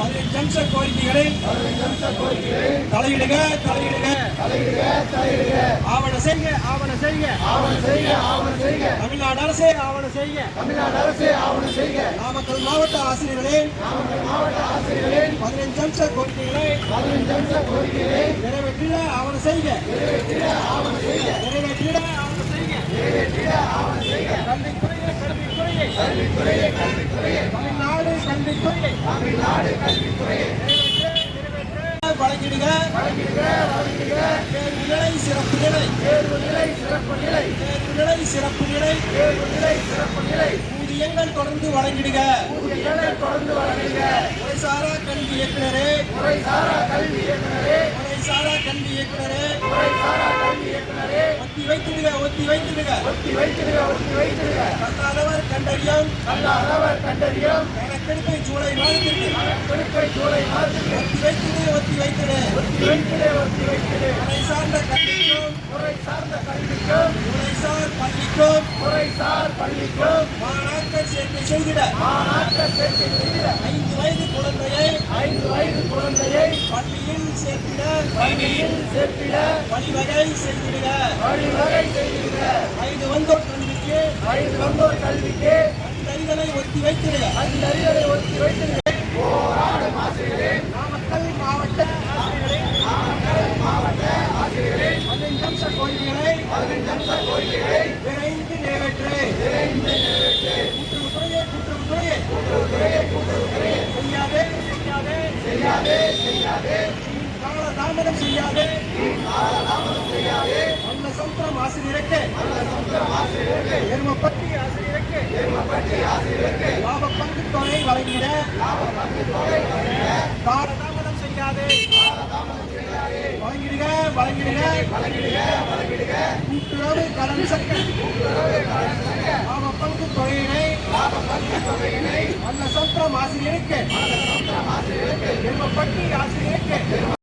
பதினெட்டு கோரிக்கைகளை தலையிடுக தலையிடுக ஆவண செய்க ஆவண செய்க தமிழ்நாடு அரசே ஆவண செய்க நாமக்கல் மாவட்ட ஆசிரியர்களே பதினெட்டு ஜங்ஷன் கோரிக்கைகளை நிறைவேற்றிட ஆவண செய்க நிறைவேற்றிட ஆவண செய்க கல்வித்துறையை கல்வித்துறையை தமிழ்நாடு கல்வித்துறையை வழங்கிடுக. தேர்வுநிலை சிறப்பு நிலை சிறப்பு நிலை ஊதியங்கள் தொடர்ந்து வழங்கிடுக முறைசாரா கல்வி இயக்குனரே முறைசாரா கல்வி ஒத்தி வைத்திடுக ஒத்தி வைத்திடுக. கல்லாதவர் கண்டறியும். கணக்கெடுப்பை ஜூலை மாதத்திற்கு ஒத்தி வைத்திடு ஒத்தி வைத்திடு. முறை சார்ந்த கல்விக்கும் முறைசார் பள்ளிக்கும். மாணாக்கர் சேர்க்கை செய்திட. ஐந்து வயது குழந்தையை சேர்த்திட வழிவகை செய்திடுக ஐந்து வந்தோர் கல்விக்கு. அந்தரிதலை ஒத்தி வைத்திடுக நாமக்கல் மாவட்ட பதினைந்து அம்ச கோரிக்கைகளை விரைந்து நிறைவேற்று. கூட்டுறவுத்துறையே கூட்டுறவுத்துறையே. செய்யாதே கால தாமதம் செய்யாதே. நல்ல சமுத்திரம் ஆசிரியருக்கு எருமப்பட்டி ஆசிரியருக்கு லாப பங்கு தொகை வழங்கிட. கால தாமதம் செய்யாதே. வழங்கிடுக வழங்கிடுக. கூட்டுறவு கடன் சங்க. லாப பங்கு தொகையினை. நல்ல சமுத்திரம் ஆசிரியருக்கு எருமப்பட்டி ஆசிரியர்